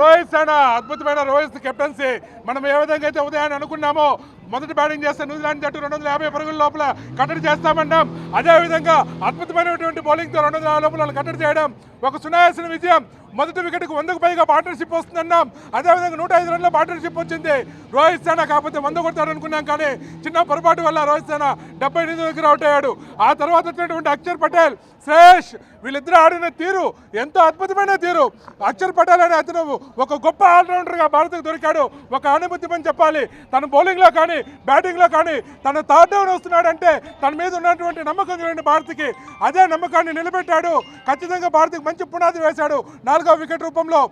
రోహిత్ సేన అద్భుతమైన రోహిత్ కెప్టెన్సీ. మనం ఏ విధంగా అయితే ఉదయాన్ని అనుకున్నామో మొదటి బ్యాటింగ్ చేస్తే న్యూజిలాండ్ జట్టు రెండు వందల యాభై పరుగుల లోపల కట్టడి చేస్తామన్నాం అదేవిధంగా అద్భుతమైనటువంటి బౌలింగ్తో రెండు వందల లోపల వాళ్ళు కట్టడి చేయడం ఒక సునాయాసిన విజయం. మొదటి వికెట్కు వందకు పైగా పార్ట్నర్షిప్ వస్తుందన్నాం. అదేవిధంగా నూట ఐదు రన్ల పార్ట్నర్షిప్ వచ్చింది. రోహిత్ సేన కాకపోతే వంద కొడతాడు అనుకున్నాం కానీ చిన్న పొరపాటు వల్ల రోహిత్ సేన డెబ్బై ఎనిమిది దగ్గర అవుట్ అయ్యాడు. ఆ తర్వాత వచ్చినటువంటి అక్షర్ పటేల్ శ్రేష్ వీళ్ళిద్దరూ ఆడిన తీరు ఎంతో అద్భుతమైన తీరు. అక్షర్ పటేల్ అనే అతను ఒక గొప్ప ఆల్రౌండర్గా భారత్కు దొరికాడు. ఒక అనుభూతి అని చెప్పాలి. తన బౌలింగ్లో కానీ బ్యాటింగ్లో కానీ తన థర్డ్ డౌన్ వస్తున్నాడంటే తన మీద ఉన్నటువంటి నమ్మకం చూడండి భారత్కి అదే నమ్మకాన్ని నిలబెట్టాడు. ఖచ్చితంగా భారత్కి మంచి పునాది వేశాడు నాలుగో వికెట్ రూపంలో.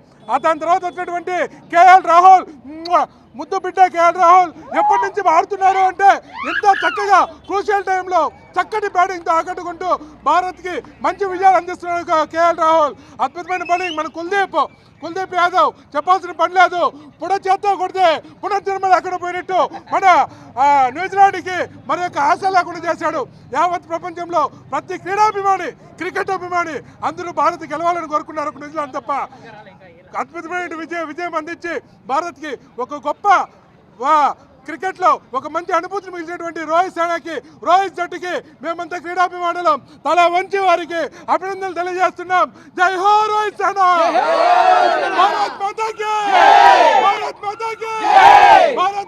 దాని తర్వాత వచ్చినటువంటి కేఎల్ రాహుల్. ముద్దు బిడ్డ కేఎల్ రాహుల్ ఎప్పటి నుంచి ఆడుతున్నారు అంటే చక్కగా క్రూషియల్ టైంలో చక్కటి బ్యాటింగ్తో ఆకట్టుకుంటూ భారత్కి మంచి విజయాలు అందిస్తున్నాడు కేఎల్ రాహుల్. అద్భుతమైన బౌలింగ్. మన కుల్దీప్ కుల్దీప్ యాదవ్ చెప్పాల్సిన పని లేదు. పుడ కొడితే పునర్జన్మలు అక్కడ పోయినట్టు మన న్యూజిలాండ్కి మరి యొక్క ఆశ లేకుండా చేశాడు. యావత్ ప్రపంచంలో ప్రతి క్రీడాభిమాని క్రికెట్ అభిమాని అందరూ భారత్ గెలవాలని కోరుకున్నారు ఒక న్యూజిలాండ్ తప్ప. అద్భుతమైన విజయం విజయం అందించి భారత్కి ఒక గొప్ప వా- క్రికెట్లో ఒక మంచి అనుభూతిని మిగిలినటువంటి రోహిత్ సేనాకి రోహిత్ జట్టుకి మేమంతా క్రీడాభిమానులు. తల వంచి వారికి అభినందనలు తెలియజేస్తున్నాం. జై హో రోహిత్ సేనా! భారత్ భారత్ భారత్